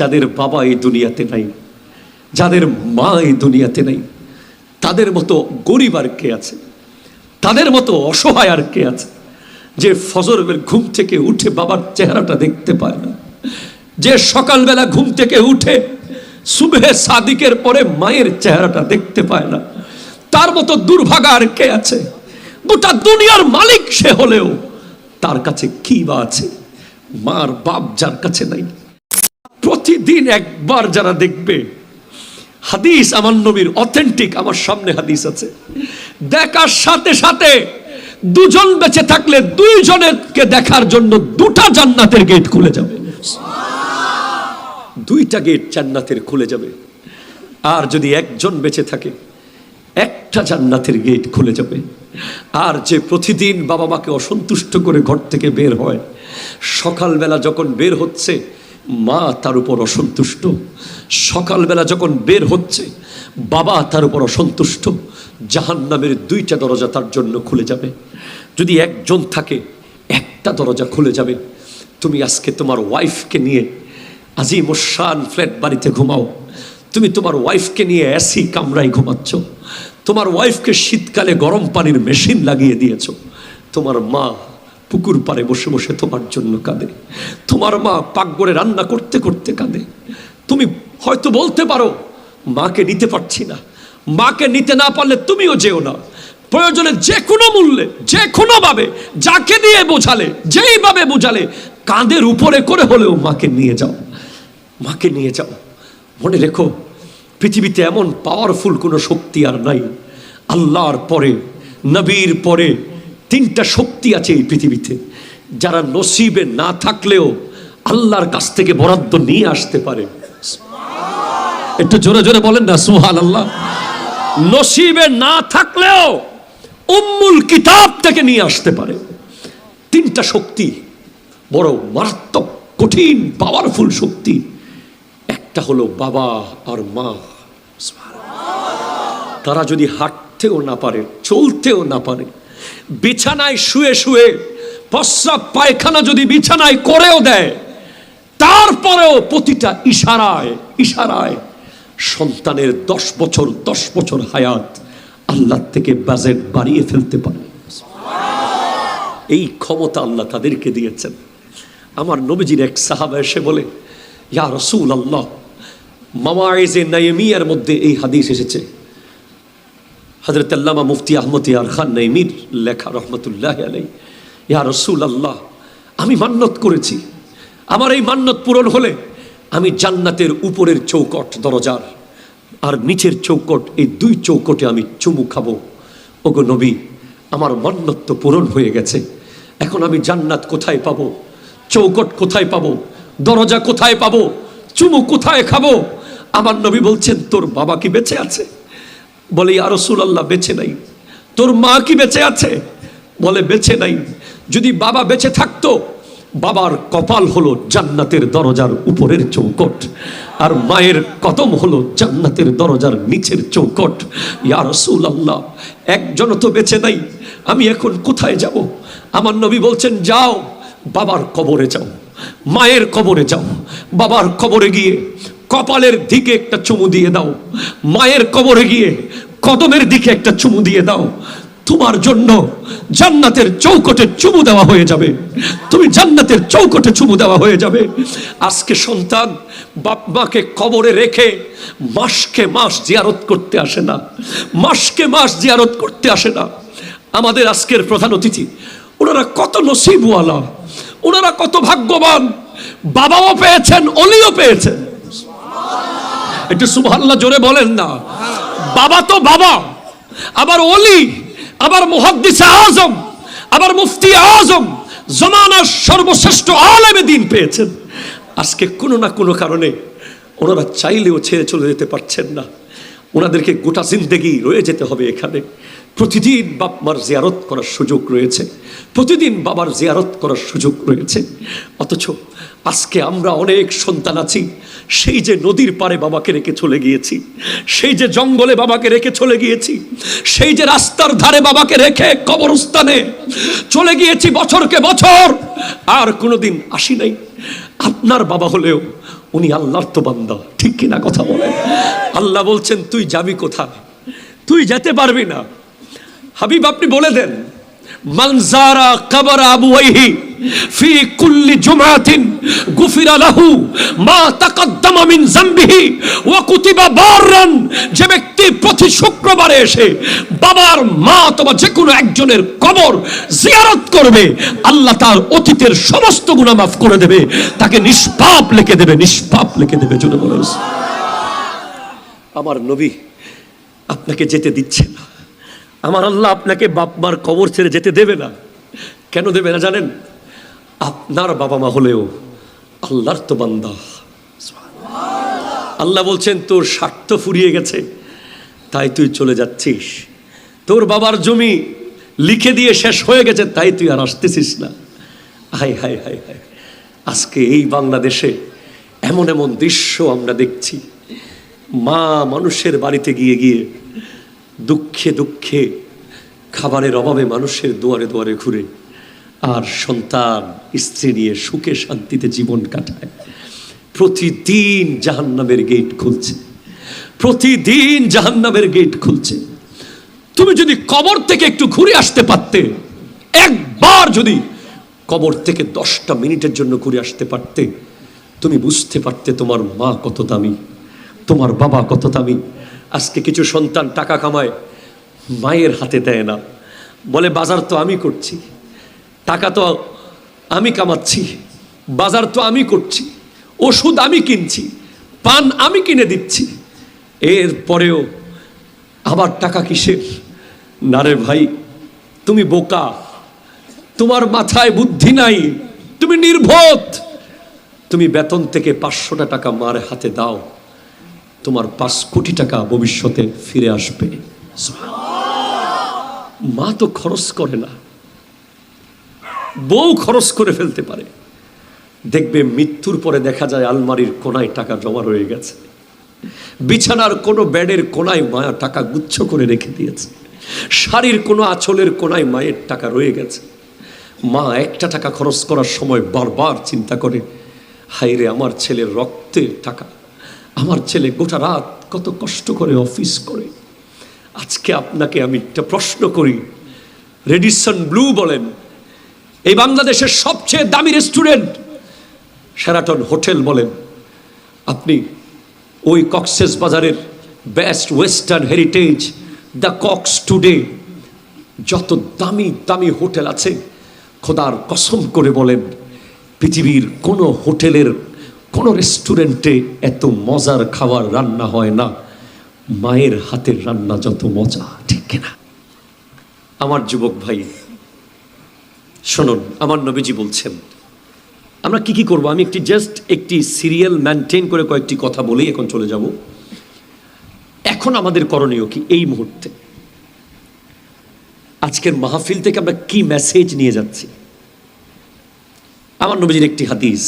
যাদের বাবা এই দুনিয়াতে নাই, যাদের মা এই দুনিয়াতে নাই, তাদের মতো গরিব আর কে আছে? তাদের মতো অসহায় আর কে আছে? যে ফজরের ঘুম থেকে উঠে বাবার চেহারাটা দেখতে পায় না, যে সকালবেলা ঘুম থেকে উঠে সুবেহে সাদিকের পরে মায়ের চেহারাটা দেখতে পায় না, তার মতো দুর্ভাগা আর কে আছে? গোটা দুনিয়ার মালিক সে হলেও তার কাছে কি বা আছে? মার বাপ যার কাছে নাই প্রতিদিন একবার যারা দেখবে, হাদিস আমার নবীর অথেন্টিক আমার সামনে হাদিস আছে। দেখার সাথে সাথে দুজন বেঁচে থাকলে দুইজনকে দেখার জন্য দুটা জান্নাতের গেট খুলে যাবে। দুইটা গেট জান্নাতের খুলে যাবে। আর যদি একজন বেঁচে থাকে, একটা জান্নাতের গেট খুলে যাবে। আর যে প্রতিদিন বাবা মাকে অসন্তুষ্ট করে ঘর থেকে বের হয়, সকালবেলা যখন বের হচ্ছে মা তার উপর অসন্তুষ্ট। সকালবেলা যখন বের হচ্ছে, বাবা তার উপর অসন্তুষ্ট। জাহান্নামের দুইটা দরজা তার জন্য খুলে যাবে। যদি একজন থাকে, একটা দরজা খুলে যাবে। তুমি আজকে তোমার ওয়াইফকে নিয়ে আজিম শান ফ্ল্যাট বাড়িতে ঘুমাও। তুমি তোমার ওয়াইফকে নিয়ে অ্যাসি কামরায় ঘুমাচ্ছ। তোমার ওয়াইফকে শীতকালে গরম পানির মেশিন লাগিয়ে দিয়েছ। তোমার মা পুকুর পাড়ে বসে বসে তোমার জন্য কাঁদে। তোমার মা পাকঘরে রান্না করতে করতে কাঁদে। তুমি হয়তো বলতে পারো, মাকে নিতে পারছি না। মাকে নিতে না পারলে তুমিও যেও না। প্রয়োজনে যে কোনো মূল্যে যে কোনো ভাবে যাকে দিয়ে বোঝালে, যেইভাবে বোঝালে, কাঁধের উপরে করে হলেও মাকে নিয়ে যাও। মাকে নিয়ে যাও। মনে রেখো, পৃথিবীতে এমন পাওয়ারফুল কোনো শক্তি আর নাই। আল্লাহর পরে, নবীর পরে তিনটা শক্তি আছে এই পৃথিবীতে, যারা নসিবে না থাকলেও আল্লাহর কাছ থেকে বরাদ্দ নিয়ে আসতে পারে। একটু জোরে জোরে বলেন না সুহান আল্লাহ নসিবে না থাকলেও উম্মুল কিতাব থেকে নিয়ে আসতে পারে। তিনটা শক্তি, বড় মারাত্মক, কঠিন পাওয়ারফুল শক্তি। একটা হলো বাবা আর মা। তারা যদি হাঁটতেও না পারে, চলতেও না পারে বিছানায় শুয়ে শুয়ে প্রস্রাব পায়খানা যদি বিছানায় করেও দেয়, তারপরেও প্রতিটা ইশারায় ইশারায় সন্তানের দশ বছর দশ বছর হায়াত আল্লাহ থেকে বাজেট বাড়িয়ে ফেলতে পারে। এই ক্ষমতা আল্লাহ তাদেরকে দিয়েছেন। আমার নবীজির এক সাহাবা এসে বলে, ইয়া রসুল আল্লাহ মামায়েজে নাইমিয়ার মধ্যে এই হাদিস এসেছে। হজরত আল্লামা মুফতি আহমদ ইয়ার খান নাইমির লেখা রহমতুল্লাহ আলাই ইয়া রসুল আল্লাহ আমি মান্যত করেছি। আমার এই মান্যত পূরণ হলে আমি জান্নাতের উপরের চৌকট, দরজার আর নিচের চৌকট, এই দুই চৌকটে আমি চুমু খাব। ওগো নবী, আমার মান্যত তো পূরণ হয়ে গেছে। এখন আমি জান্নাত কোথায় পাবো? চৌকট কোথায় পাবো? দরজা কোথায় পাবো? চুমু কোথায় খাব? আমার নবী বলছেন, তোর বাবা কি বেঁচে আছে? বলে আর আল্লাহ বেঁচে নাই। তোর মা কি বেঁচে আছে? বলে, বেঁচে নাই। যদি বাবা বেঁচে থাকতো, বাবার কপাল হলো জান্নাতের দরজার উপরের চৌকট, আর মায়ের কদম হলো জান্নাতের দরজার নিচের চৌকট। ইয়া রসুল আল্লাহ একজনও তো বেঁচে নাই। আমি এখন কোথায় যাব? আমার নবী বলছেন, যাও, বাবার কবরে যাও। মায়ের কবরে যাও। বাবার কবরে গিয়ে কপালের দিকে একটা চুমু দিয়ে দাও। মায়ের কবরে গিয়ে কদমের দিকে একটা চুমু দিয়ে দাও। তোমার জন্য জান্নাতের চৌকটে চুমু দেওয়া হয়ে যাবে। তুমি জান্নাতের চৌকটে চুমু দেওয়া হয়ে যাবে। আজকে সন্তান বাপ মাকে কবরে রেখে মাসকে মাস জিয়ারত করতে আসে না। মাসকে মাস জিয়ারত করতে আসে না। আমাদের আজকের প্রধান অতিথি, ওনারা কত নসিবওয়ালা, ওনারা কত ভাগ্যবান। বাবাও পেয়েছেন, অলিও পেয়েছেন। একটু সুবহানাল্লাহ জোরে বলেন না। বাবা তো বাবা। আবার অলি আবার মুহাদ্দিস আজম, আবার মুফতি আজম, জমানার সর্বশ্রেষ্ঠ আলেমে দিন পেয়েছেন। আজকে কোনো না কোনো কারণে ওনারা চাইলেও ছেড়ে চলে যেতে পারছেন না। ওনাদেরকে গোটা জিন্দেগি রয়ে যেতে হবে এখানে। প্রতিদিন বাপ মার জিয়ারত করার সুযোগ রয়েছে। প্রতিদিন বাবার জিয়ারত করার সুযোগ রয়েছে। অথচ আজকে আমরা অনেক সন্তান আছি। সেই যে নদীর পারে বাবাকে রেখে চলে গিয়েছি, সেই যে জঙ্গলে বাবাকে রেখে চলে গিয়েছি, সেই যে রাস্তার ধারে বাবাকে রেখে কবরস্থানে চলে গিয়েছি বছরকে বছর, আর কোনোদিন আসি নাই। আপনার বাবা হলেও উনি আল্লাহর তো বান্দা, ঠিক কিনা কথা বলেন? আল্লাহ বলছেন, তুই যাবি কোথায়? তুই যেতে পারবি না। হাবিব, আপনি বলে দেন মানজারা কবর আবুয়াইহি ফি কুল্লি জুমাতিন গুফিরা লাহু মা তাকদ্দামা মিন জামবিহি ওয়া কুতিবা বাররান। যে ব্যক্তি প্রতি শুক্রবারে এসে বাবার মা অথবা যে কোনো একজনের কবর জিয়ারত করবে, আল্লাহ তার অতীতের সমস্ত গুনাহ মাফ করে দেবে, তাকে নিষ্পাপ লিখে দেবে, নিষ্পাপ লিখে দেবে জন্য আমার নবী আপনাকে যেতে দিচ্ছে না। আমার আল্লাহ আপনাকে বাপ মার কবর ছেড়ে যেতে দেবে না। কেন দেবে না জানেন? আপনার বাবা মা হলেও আল্লাহর তো বান্দা। আল্লাহ বলছেন, তোর স্বার্থ ফুরিয়ে গেছে, তাই তুই চলে যাচ্ছিস। তোর বাবার জমি লিখে দিয়ে শেষ হয়ে গেছে, তাই তুই আর আসতেছিস না। হাই হাই হাই হাই আজকে এই বাংলাদেশে এমন এমন দৃশ্য আমরা দেখছি। মা মানুষের বাড়িতে গিয়ে গিয়ে দুঃখে দুঃখে, খাবারের অভাবে মানুষের দুয়ারে দুয়ারে ঘুরে, আর সন্তান, স্ত্রী নিয়ে সুখে শান্তিতে জীবন কাটায়। প্রতিদিন জাহান্নামের গেট খুলছে। প্রতিদিন জাহান্নামের গেট খুলছে। তুমি যদি কবর থেকে একটু ঘুরে আসতে পারতে, একবার যদি কবর থেকে দশটা মিনিটের জন্য ঘুরে আসতে পারতে, তুমি বুঝতে পারতে তোমার মা কত দামি, তোমার বাবা কত দামি আজকে কিছু সন্তান টাকা কামায়, মায়ের হাতে দেয় না। বলে, বাজার তো আমি করছি। টাকা তো আমি কামাচ্ছি। বাজার তো আমি করছি। ওষুধ আমি কিনছি। পান আমি কিনে দিচ্ছি। এর পরেও আবার টাকা কিসের? না রে ভাই, তুমি বোকা। তোমার মাথায় বুদ্ধি নাই। তুমি নির্বোধ তুমি বেতন থেকে পাঁচশোটা টাকা মার হাতে দাও। তোমার পাঁচ কোটি টাকা ভবিষ্যতে ফিরে আসবে। মা তো খরচ করে না। বউ খরচ করে ফেলতে পারে। দেখবে মৃত্যুর পরে দেখা যায় আলমারির কোনায় টাকা জমা রয়ে গেছে। বিছানার কোনো ব্যাডের কোনায় মায়া টাকা গুচ্ছ করে রেখে দিয়েছে। শাড়ির কোনো আঁচলের কোনায় মায়ের টাকা রয়ে গেছে। মা একটা টাকা খরচ করার সময় বারবার চিন্তা করে হাইরে আমার ছেলের রক্তের টাকা। আমার ছেলে গোটা রাত কত কষ্ট করে অফিস করে। আজকে আপনাকে আমি একটা প্রশ্ন করি। রেডিসন ব্লু বলেন, এই বাংলাদেশের সবচেয়ে দামি রেস্টুরেন্ট? সেরাটন হোটেল বলেন, আপনি ওই কক্সেস বাজারের Best Western Heritage, the Cox Today, যত দামি দামি হোটেল আছে, খোদার কসম করে বলেন, পৃথিবীর কোনো হোটেলের কোনো রেস্টুরেন্টে এত মজার খাবার রান্না হয় না। মায়ের হাতের রান্না যত মজা, ঠিক কিনা? আমার যুবক ভাই, শুনুন, আমার নবীজি বলছেন, আমরা কি কি করব? আমি একটি জাস্ট একটি সিরিয়াল মেনটেন করে কয়েকটি কথা বলেই এখন চলে যাব। এখন আমাদের করণীয় কি এই মুহূর্তে? আজকের মাহফিল থেকে আমরা কি মেসেজ নিয়ে যাচ্ছি? আমার নবীজির একটি হাদিস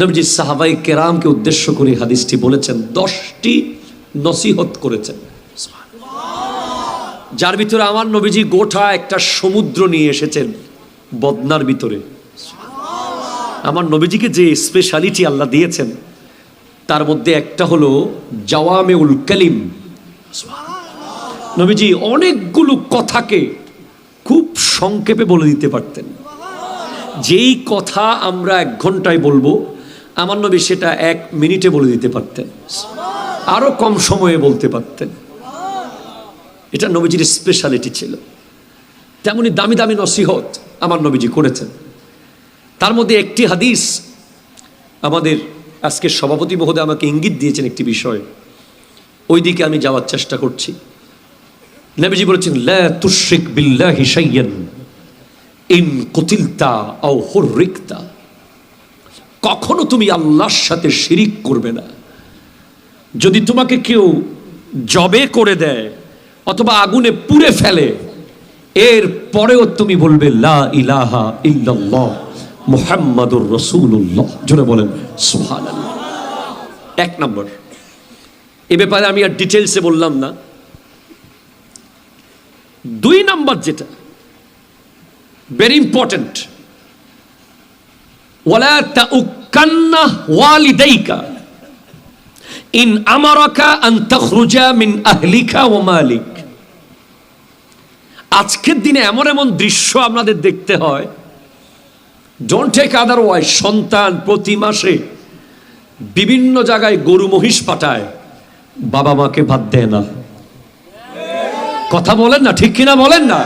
নবীজি সাহাবাই কেরামকে উদ্দেশ্য করে হাদিসটি বলেছেন দশটি নসিহত করেছেন। যার ভিতরে আমার নবীজি গোটা একটা সমুদ্র নিয়ে এসেছেন বদনার ভিতরে। আমার নবীজিকে যে স্পেশালিটি আল্লাহ দিয়েছেন তার মধ্যে একটা হলো জাওয়ামে উল কালিম নবীজি অনেকগুলো কথাকে খুব সংক্ষেপে বলে দিতে পারতেন। যেই কথা আমরা এক ঘন্টায় বলব আমার নবী সেটা এক মিনিটে বলে দিতে পারতেন। আরও কম সময়ে বলতে পারতেন। এটা নবীজির স্পেশালিটি ছিল। তেমনি দামি দামি নসিহত আমার নবীজি করেছেন। তার মধ্যে একটি হাদিস আমাদের আজকে সভাপতি মহোদয় আমাকে ইঙ্গিত দিয়েছেন একটি বিষয়। ওই দিকে আমি যাওয়ার চেষ্টা করছি। নবীজি বলেছেন, লা তুশরিক বিল্লাহি শাইয়ান, ইন কুতিলতা আও হুররিকতা। কখনো তুমি আল্লাহর সাথে শিরিক করবে না। যদি তোমাকে কেউ জবে করে দেয় অথবা আগুনে পুড়ে ফেলে, এর পরেও তুমি বলবে, লা ইলাহা ইল্লাল্লাহ, মুহাম্মাদুর রাসূলুল্লাহ। জোরে বলেন, সুবহানাল্লাহ। এক নম্বর। এ ব্যাপারে আমি আর ডিটেলসে বললাম না। দুই নাম্বার যেটা ভেরি ইম্পর্ট্যান্ট ওয়ালিদাইকা ইন মিন আজকের দিনে এমন এমন দৃশ্য আপনাদের দেখতে হয়। ডোন্ট টেক আদারওয়াইজ সন্তান প্রতি মাসে বিভিন্ন জায়গায় গরু মহিষ পাঠায়। বাবা মাকে ভাত দেয় না। কথা বলেন না, ঠিক কিনা বলেন না?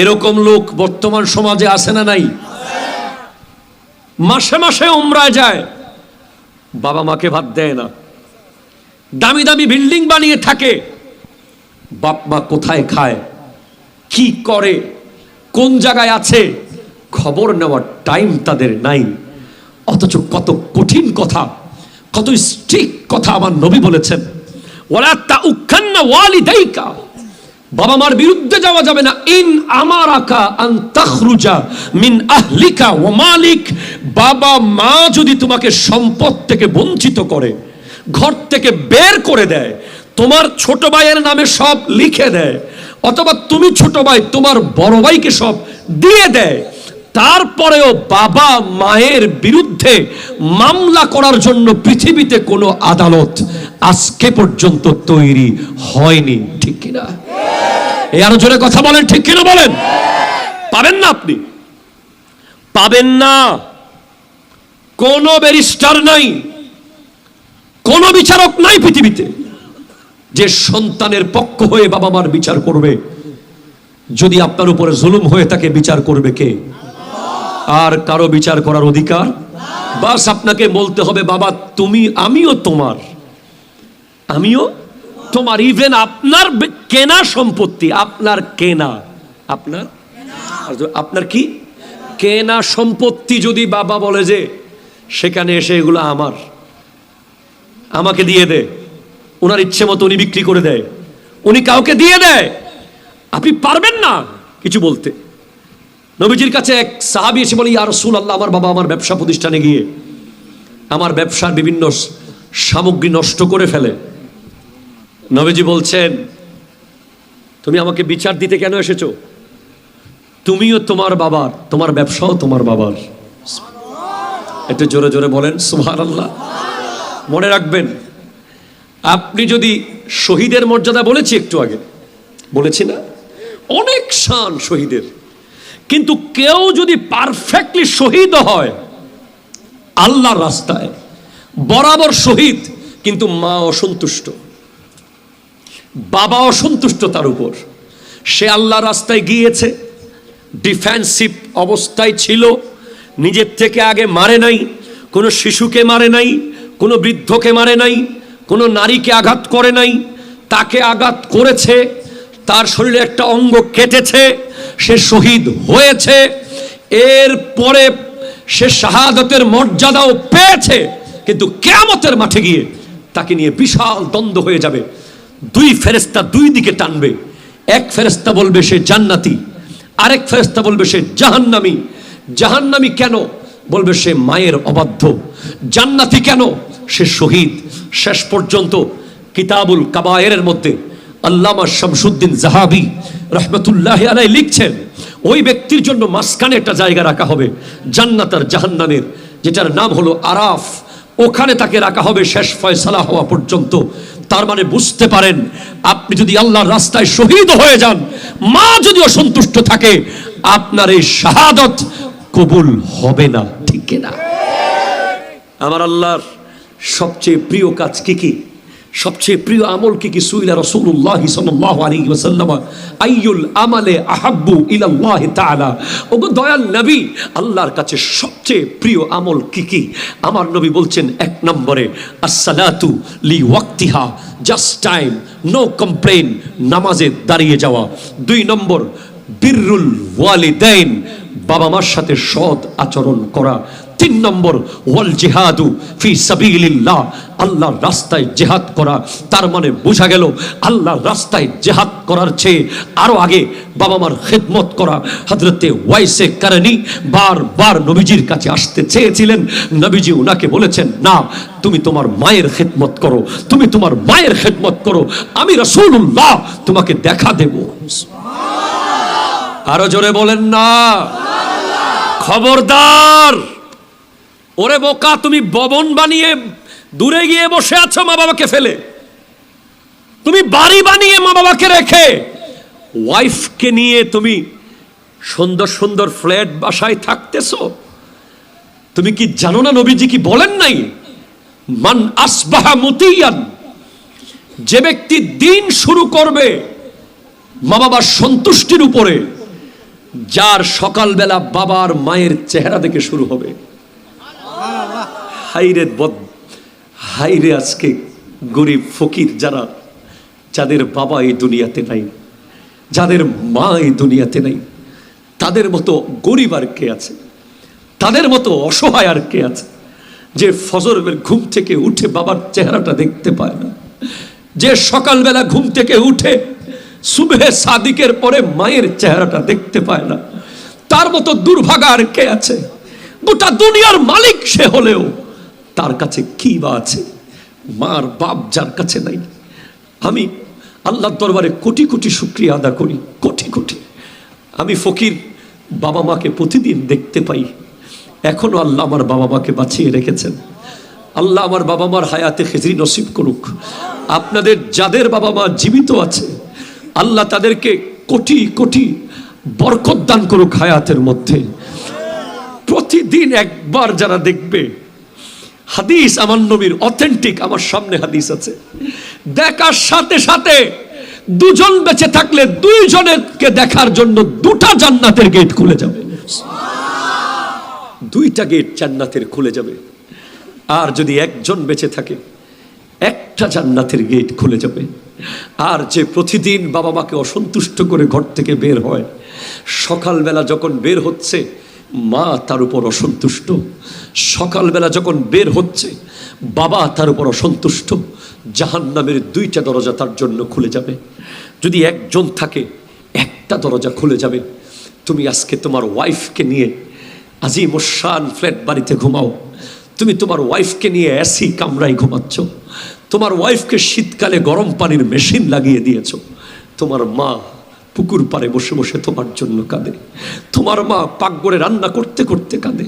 এরকম লোক বর্তমান সমাজে আসে না নাই? মাসে মাসে উমরায় যায়। বাবা মাকে ভাত দেয় না। দামি দামি বিল্ডিং বানিয়ে থাকে। বাপ মা কোথায় খায়? কি করে? কোন জায়গায় আছে? খবর নেওয়ার টাইম তাদের নাই। অথচ কত কঠিন কথা, কত স্ট্রিক কথা আমার নবী বলেছেন। ওরা তা উখান্না ওয়ালিদাইকা। বাবা মার বিরুদ্ধে যাওয়া যাবে না। ইন আমার আকা আন তাখরুজা মিন আহলিকা ও মালিক। বাবা মা যদি তোমাকে সম্পদ থেকে বঞ্চিত করে, ঘর থেকে বের করে দেয়, তোমার ছোট ভাইয়ের নামে সব লিখে দেয়, অথবা তুমি ছোট ভাই, তোমার বড় ভাইকে সব দিয়ে দেয়, তারপরেও বাবা মায়ের বিরুদ্ধে মামলা করার জন্য পৃথিবীতে কোনো আদালত আজকে পর্যন্ত তৈরি হয়নি, ঠিক কিনা? এই আরও জোরে কথা বলেন, ঠিক কিনা বলেন? পাবেন না আপনি। পাবেন না। কোন ব্যারিস্টার নাই, কোন বিচারক নাই পৃথিবীতে যে সন্তানের পক্ষ হয়ে বাবা মার বিচার করবে। যদি আপনার উপরে জুলুম হয়ে তাকে বিচার করবে কে? আর কারও বিচার করার অধিকার? বাস আপনাকে বলতে হবে, বাবা, তুমি, আমিও তোমার। আমিও তোমার ইভেন আপনার কেনা সম্পত্তি, আপনার কেনা। আপনার? আপনার কি? কেনা সম্পত্তি যদি বাবা বলে যে, সেখানে এসে এগুলো আমার। আমাকে দিয়ে দে। ওনার ইচ্ছে মতো উনি বিক্রি করে দেয়। উনি কাউকে দিয়ে দেয়। আপনি পারবেন না কিছু বলতে। নবীজির কাছে এক সাহাবি এসে বলে, ইয়া রসুল আল্লাহ আমার বাবা আমার ব্যবসা প্রতিষ্ঠানে গিয়ে আমার ব্যবসার বিভিন্ন সামগ্রী নষ্ট করে ফেলে। নবীজি বলছেন তুমি আমাকে বিচার দিতে কেন এসেছ? তুমিও তোমার বাবার তোমার ব্যবসাও তোমার বাবার। একটু জোরে জোরে বলেন সুভার আল্লাহ মনে রাখবেন আপনি যদি শহীদের মর্যাদা বলেছি একটু আগে বলেছি না? অনেক শান শহীদের। কিন্তু কেউ যদি পারফেক্টলি শহীদ হয় আল্লাহর রাস্তায় বরাবর শহীদ কিন্তু মা অসন্তুষ্ট। বাবা অসন্তুষ্ট তার উপর। সে আল্লাহ রাস্তায় গিয়েছে ডিফেন্সিভ অবস্থায় ছিল, নিজের থেকে আগে মারে নাই, কোনো শিশুকে মারে নাই, কোনো বৃদ্ধকে মারে নাই, কোনো নারীকে আঘাত করে নাই, তাকে আঘাত করেছে, তার শরীরে একটা অঙ্গ কেটেছে, সে শহীদ হয়েছে, এর পরে সে শাহাদতের মর্যাদাও পেয়েছে, কিন্তু কেয়ামতের মাঠে গিয়ে তাকে নিয়ে বিশাল দ্বন্দ্ব হয়ে যাবে। দুই ফেরেস্তা দুই দিকে টানবে। এক ফেরেস্তা বলবে সে জান্নাতি, আরেক ফেরেস্তা বলবে সে জাহান্নামি। জাহান্নামি কেন? বলবে সে মায়ের অবাধ্য। জান্নাতি কেন? সে শহীদ। শেষ পর্যন্ত কিতাবুল কাবায়ের মধ্যে আল্লামা শামসুদ্দিন জাহাবি রহমতুল্লাহ আলাই লিখছেন, ওই ব্যক্তির জন্য মাঝখানে একটা জায়গা রাখা হবে, জান্নাত আর জাহান্নামের, যেটার নাম হলো আরাফ। ওখানে তাকে রাখা হবে শেষ ফয়সালা হওয়া পর্যন্ত। তার মানে বুঝতে পারেন, আপনি যদি আল্লাহর রাস্তায় শহীদ হয়ে যান, মা যদি অসন্তুষ্ট থাকে, আপনার এই শাহাদত কবুল হবে না, ঠিক না আমার আল্লাহর সবচেয়ে প্রিয় কাজ কি কি? সবচেয়ে প্রিয় আমল কি কি সুইলা রাসূলুল্লাহ সাল্লাল্লাহু আলাইহি ওয়াসাল্লাম? আইয়ুল আমালে আহাব্বু ইলাল্লাহ তাআলা। ওগো দয়াল নবী, আল্লাহর কাছে সবচেয়ে প্রিয় আমল কি কি? আমার নবী বলছেন এক নম্বরে, আসসালাতু লি ওয়াক্তিহা, জাস্ট টাইম, নো কমপ্লেন নামাজে দাঁড়িয়ে যাওয়া। দুই নম্বর বিররুল ওয়ালিদাইন, বাবা মার সাথে সৎ আচরণ করা। তিন নম্বর, ওয়াল জিহাদু ফি সাবিলিল্লাহ। আল্লাহর রাস্তায় জেহাদ করা, তার মানে বোঝা গেল আল্লাহর রাস্তায় জেহাদ করার চেয়ে আরও আগে বাবা মার খেদমত করা। হজরতে ওয়াইসে কারণী বারবার নবীজির কাছে আসতে চেয়েছিলেন। নবীজি উনাকে বলেছেন, না, তুমি তোমার মায়ের খেদমত করো, তুমি তোমার মায়ের খেদমত করো, আমি রসুল্লাহ তোমাকে দেখা দেব। আরও জোরে বলেন না। খবরদার। ওরে বোকা, তুমি ববন বানিয়ে দূরে গিয়ে বসে আছো মা বাবাকে ফেলে। তুমি বাড়ি বানিয়ে মা বাবাকে রেখে ওয়াইফকে নিয়ে তুমি সুন্দর সুন্দর ফ্ল্যাট বাসায় থাকতেছো। তুমি কি জানো না নবীজি কি বলেন নাই? মান আসবাহা মতিয়ান। যে ব্যক্তি দিন শুরু করবে মা বাবার সন্তুষ্টির উপরে, যার সকালবেলা বাবার মায়ের চেহারা দেখে শুরু হবে। হাইরে বদ, হাইরে আজকে গরিব ফকির যারা, যাদের বাবা এই দুনিয়াতে নাই, যাদের মা এই দুনিয়াতে নাই, তাদের মতো গরিব আর কে আছে? তাদের মতো অসহায় আর কে আছে? যে ফজরের ঘুম থেকে উঠে বাবার চেহারাটা দেখতে পায় না, যে সকালবেলা ঘুম থেকে উঠে সুবেহে সাদিকের পরে মায়ের চেহারাটা দেখতে পায় না, তার মতো দুর্ভাগা আর কে আছে? গোটা দুনিয়ার মালিক সে হলেও তার কাছে কি বা আছে? মার বাপ যার কাছে নাই। আমি আল্লাহর দরবারে কোটি কোটি শুক্রিয়া আদা করি, কোটি কোটি। আমি ফকির বাবা মাকে প্রতিদিন দেখতে পাই। এখনও আল্লাহ আমার বাবা মাকে বাঁচিয়ে রেখেছেন। আল্লাহ আমার বাবা মার হায়াতে খেজরি নসিব করুক। আপনাদের যাদের বাবা মা জীবিত আছে, আল্লাহ তাদেরকে কোটি কোটি বরকত দান করুক হায়াতের মধ্যে। প্রতিদিন একবার যারা দেখবে হাদিস আমার নবীর অথেন্টিক আমার সামনে হাদিস আছে। দেখার সাথে সাথে দুজন বেঁচে থাকলে দুইজনকে দেখার জন্য দুটা জান্নাতের গেট খুলে যাবে। দুইটা গেট জান্নাতের খুলে যাবে। আর যদি একজন বেঁচে থাকে, একটা জান্নাতের গেট খুলে যাবে। আর যে প্রতিদিন বাবা মাকে অসন্তুষ্ট করে ঘর থেকে বের হয়, সকালবেলা যখন বের হচ্ছে, মা তার উপর অসন্তুষ্ট সকালবেলা যখন বের হচ্ছে, বাবা তার উপর অসন্তুষ্ট। জাহান নামের দুইটা দরজা তার জন্য খুলে যাবে। যদি একজন থাকে, একটা দরজা খুলে যাবে। তুমি আজকে তোমার ওয়াইফকে নিয়ে আজিম শান ফ্ল্যাট বাড়িতে ঘুমাও। তুমি তোমার ওয়াইফকে নিয়ে অ্যাসি কামরায় ঘুমাচ্ছ। তোমার ওয়াইফকে শীতকালে গরম পানির মেশিন লাগিয়ে দিয়েছ। তোমার মা পুকুর পাড়ে বসে বসে তোমার জন্য কাঁদে। তোমার মা পাকগড়ে রান্না করতে করতে কাঁদে।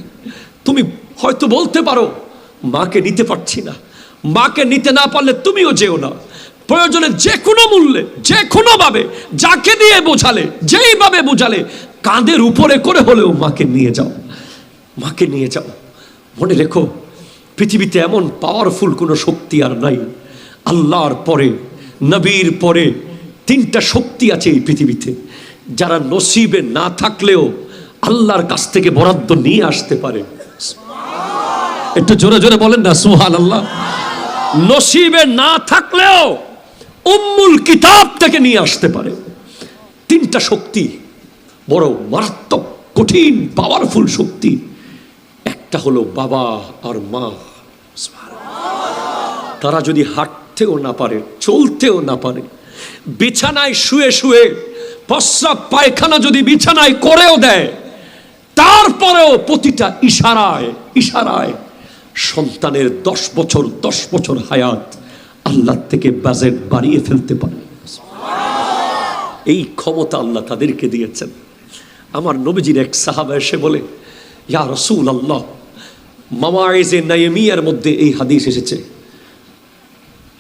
তুমি হয়তো বলতে পারো, মাকে নিতে পারছি না। মাকে নিতে না পারলে তুমিও যেও না। প্রয়োজনে যে কোনো মূল্যে যে কোনো ভাবে যাকে দিয়ে বোঝালে, যেইভাবে বোঝালে, কাঁধের উপরে করে হলেও মাকে নিয়ে যাও। মাকে নিয়ে যাও। মনে রেখো, পৃথিবীতে এমন পাওয়ারফুল কোনো শক্তি আর নাই। আল্লাহর পরে, নবীর পরে তিনটা শক্তি আছে এই পৃথিবীতে। যারা নসিবে না থাকলেও আল্লাহর কাছ থেকে বরাদ্দ নিয়ে আসতে পারে। একটু জোরে জোরে বলেন না সুহান আল্লাহ নসিবে না থাকলেও উম্মুল কিতাব থেকে নিয়ে আসতে পারে। তিনটা শক্তি, বড় মারাত্মক, কঠিন পাওয়ারফুল শক্তি। একটা হলো বাবা আর মা। তারা যদি হাঁটতেও না পারে, চলতেও না পারে, বিছানায় শুয়ে শুয়ে প্রস্রাব পায়খানা যদি বিছানায় করেও দেয়, তারপরেও প্রতিটা ইশারায় ইশারায় সন্তানের দশ বছর দশ বছর হায়াত আল্লাহ থেকে বাজেট বাড়িয়ে ফেলতে পারে। এই ক্ষমতা আল্লাহ তাদেরকে দিয়েছেন। আমার নবীজির এক সাহাবা এসে বলে, ইয়া রসুল আল্লাহ মামায়েজে নাইমিয়ার মধ্যে এই হাদিস এসেছে।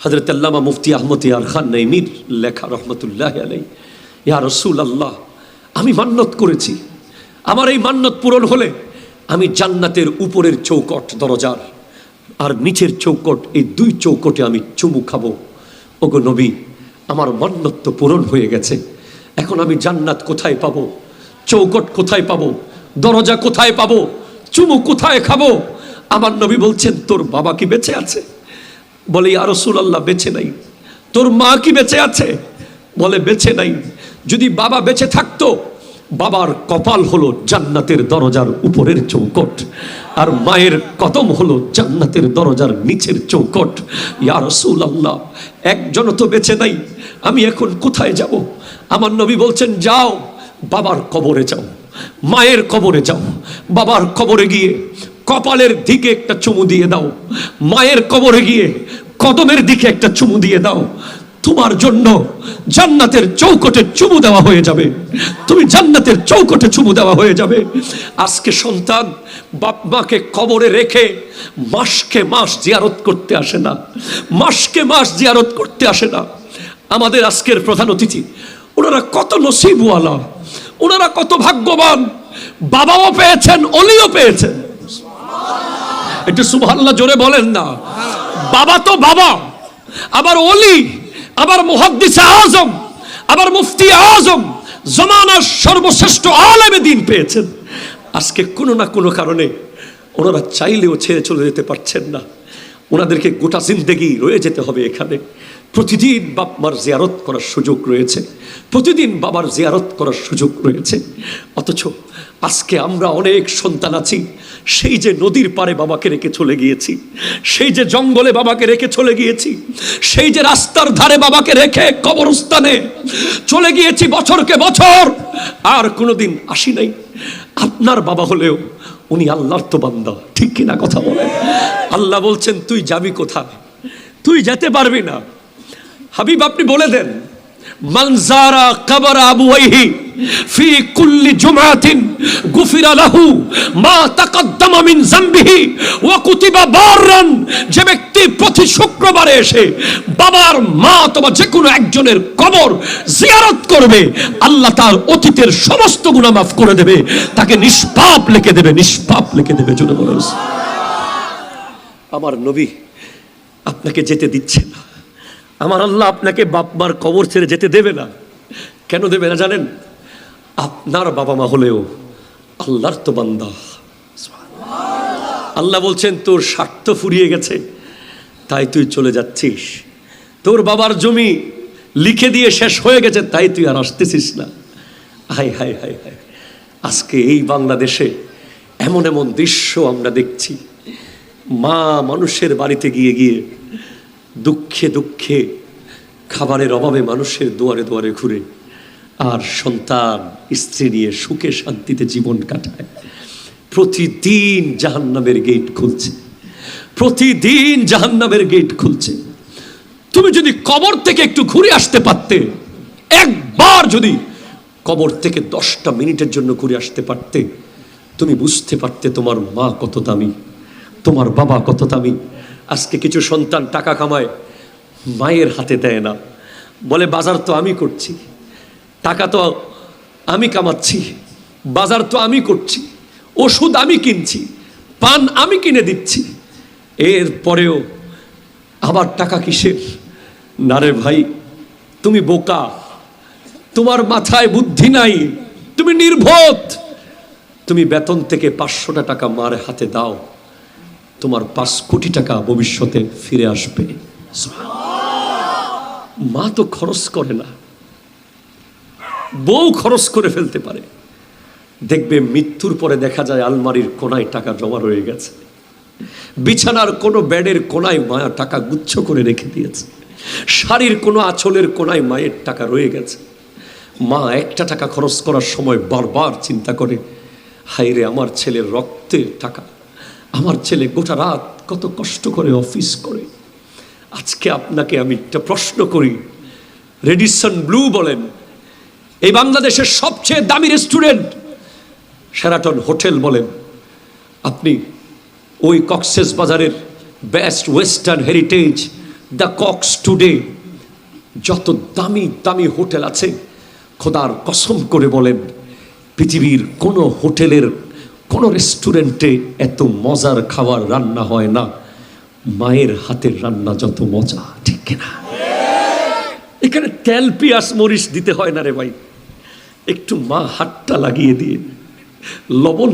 হজরত আল্লামা মুফতি আহমদ ইয়ার খান নাইমির লেখা রহমতুল্লাহ আলাই ইয়া রসুল আল্লাহ আমি মান্যত করেছি। আমার এই মান্যত পূরণ হলে আমি জান্নাতের উপরের চৌকট দরজার, আর নিচের চৌকট এই দুই চৌকটে আমি চুমু খাব। ওগো নবী, আমার মান্যত পূরণ হয়ে গেছে। এখন আমি জান্নাত কোথায় পাবো? চৌকট কোথায় পাবো? দরজা কোথায় পাবো? চুমু কোথায় খাব? আমার নবী বলছেন, তোর বাবা কি বেঁচে আছে? বলে আর আল্লাহ বেঁচে নাই। তোর মা কি বেঁচে আছে? বলে, বেঁচে নাই। যদি বাবা বেঁচে থাকতো বাবার কপাল হলো জান্নাতের দরজার উপরের চৌকট, আর মায়ের কদম হলো জান্নাতের দরজার নিচের চৌকট। ইয়া রসুল আল্লাহ একজন তো বেঁচে নাই, আমি এখন কোথায় যাব? আমার নবী বলছেন, যাও, বাবার কবরে যাও, মায়ের কবরে যাও, বাবার কবরে গিয়ে কপালের দিকে একটা চুমু দিয়ে দাও, মায়ের কবরে গিয়ে কদমের দিকে একটা চুমু দিয়ে দাও তোমার জন্য জান্নাতের চৌকটে চুমু দেওয়া হয়ে যাবে। তুমি জান্নাতের চৌকটে চুমু দেওয়া হয়ে যাবে। আজকে সন্তান বাপ মাকে কবরে রেখে মাসকে মাস জিয়ারত করতে আসে না। মাসকে মাস জিয়ারত করতে আসে না। আমাদের আজকের প্রধান অতিথি, ওনারা কত নসিবওয়ালা, ওনারা কত ভাগ্যবান। বাবাও পেয়েছেন, অলিও পেয়েছেন। একটু সুবহানাল্লাহ জোরে বলেন না। বাবা তো বাবা, আবার অলি আবার মুহাদ্দিস আজম, আবার মুফতি আজম, জমানার সর্বশ্রেষ্ঠ আলেমে দিন পেয়েছেন। আজকে কোনো না কোনো কারণে ওনারা চাইলেও ছেড়ে চলে যেতে পারছেন না। ওনাদেরকে গোটা জিন্দেগি রয়ে যেতে হবে এখানে। প্রতিদিন বাপ মার জিয়ারত করার সুযোগ রয়েছে। প্রতিদিন বাবার জিয়ারত করার সুযোগ রয়েছে। অথচ আজকে আমরা অনেক সন্তান আছি। সেই যে নদীর পারে বাবাকে রেখে চলে গিয়েছি, সেই যে জঙ্গলে বাবাকে রেখে চলে গিয়েছি, সেই যে রাস্তার ধারে বাবাকে রেখে কবরস্থানে চলে গিয়েছি বছরকে বছর, আর কোনোদিন আসি নাই। আপনার বাবা হলেও উনি আল্লাহর তো বান্দা, ঠিক কিনা কথা বলেন আল্লাহ বলছেন, তুই যাবি কোথায়? তুই যেতে পারবি না। হাবিব, আপনি বলে দেন মানজারা কবর আবুয়াইহি ফি কুল্লি জুমাতিন গুফিরা লাহু মা তাকদ্দামা মিন জামবিহি ওয়া কুতিবা বাররান। যে ব্যক্তি প্রতি শুক্রবারে এসে বাবার মা অথবা যে কোনো একজনের কবর জিয়ারত করবে, আল্লাহ তার অতীতের সমস্ত গুনাহ মাফ করে দেবে, তাকে নিষ্পাপ লিখে দেবে, নিষ্পাপ লিখে দেবে জুড়ে বলুন। আমার নবী আপনাকে যেতে দিচ্ছে না। আমার আল্লাহ আপনাকে বাপমার কবর ছেড়ে যেতে দেবে না। কেন দেবে না জানেন? আপনার বাবা মা হলেও আল্লাহর তো বান্দা। আল্লাহ বলছেন, তোর স্বার্থ ফুরিয়ে গেছে, তাই তুই চলে যাচ্ছিস। তোর বাবার জমি লিখে দিয়ে শেষ হয়ে গেছে, তাই তুই আর আসতেছিস না। হাই হাই হাই হাই আজকে এই বাংলাদেশে এমন এমন দৃশ্য আমরা দেখছি। মা মানুষের বাড়িতে গিয়ে গিয়ে দুঃখে দুঃখে খাবারের অভাবে মানুষের দুয়ারে দুয়ারে ঘুরে। আর সন্তান, স্ত্রী নিয়ে সুখে শান্তিতে জীবন কাটায়। প্রতিদিন জাহান্নামের গেট খুলছে। প্রতিদিন জাহান্নামের গেট খুলছে। তুমি যদি কবর থেকে একটু ঘুরে আসতে পারতে, একবার যদি কবর থেকে দশটা মিনিটের জন্য ঘুরে আসতে পারতে, তুমি বুঝতে পারতে তোমার মা কত দামি, তোমার বাবা কত দামি। আজকে কিছু সন্তান টাকা কামায়, মায়ের হাতে দেয় না। বলে, বাজার তো আমি করছি। টাকা তো আমি কামাচ্ছি, বাজার তো আমি করছি, ওষুধ আমি কিনছি, পান আমি কিনে দিচ্ছি। এর পরেও আবার টাকা কিসের? না রে ভাই, তুমি বোকা, তোমার মাথায় বুদ্ধি নাই, তুমি নির্বোধ তুমি বেতন থেকে পাঁচশোটা টাকা মার হাতে দাও, তোমার পাঁচ কোটি টাকা ভবিষ্যতে ফিরে আসবে। মা তো খরচ করে না। বউ খরচ করে ফেলতে পারে। দেখবে মৃত্যুর পরে দেখা যায় আলমারির কোনায় টাকা জমা রয়ে গেছে। বিছানার কোনো ব্যাডের কোনায় মায়া টাকা গুচ্ছ করে রেখে দিয়েছে। শাড়ির কোনো আঁচলের কোনায় মায়ের টাকা রয়ে গেছে। মা একটা টাকা খরচ করার সময় বারবার চিন্তা করে হাইরে আমার ছেলের রক্তের টাকা। আমার ছেলে গোটা রাত কত কষ্ট করে অফিস করে। আজকে আপনাকে আমি একটা প্রশ্ন করি। রেডিসন ব্লু বলেন এই বাংলাদেশের সবচেয়ে দামি রেস্টুরেন্ট সেরাটন হোটেল বলেন, আপনি ওই কক্সেস বাজারের Best Western Heritage, the Cox Today, যত দামি দামি হোটেল আছে, খোদার কসম করে বলেন, পৃথিবীর কোনো হোটেলের, কোনো রেস্টুরেন্টে এত মজার খাবার রান্না হয় না। মায়ের হাতের রান্না যত মজা, ঠিক কিনা? এখানে তেল পিয়াস মরিচ দিতে হয় না রে ভাই। একটু মা হাতটা লাগিয়ে দিয়ে লবণ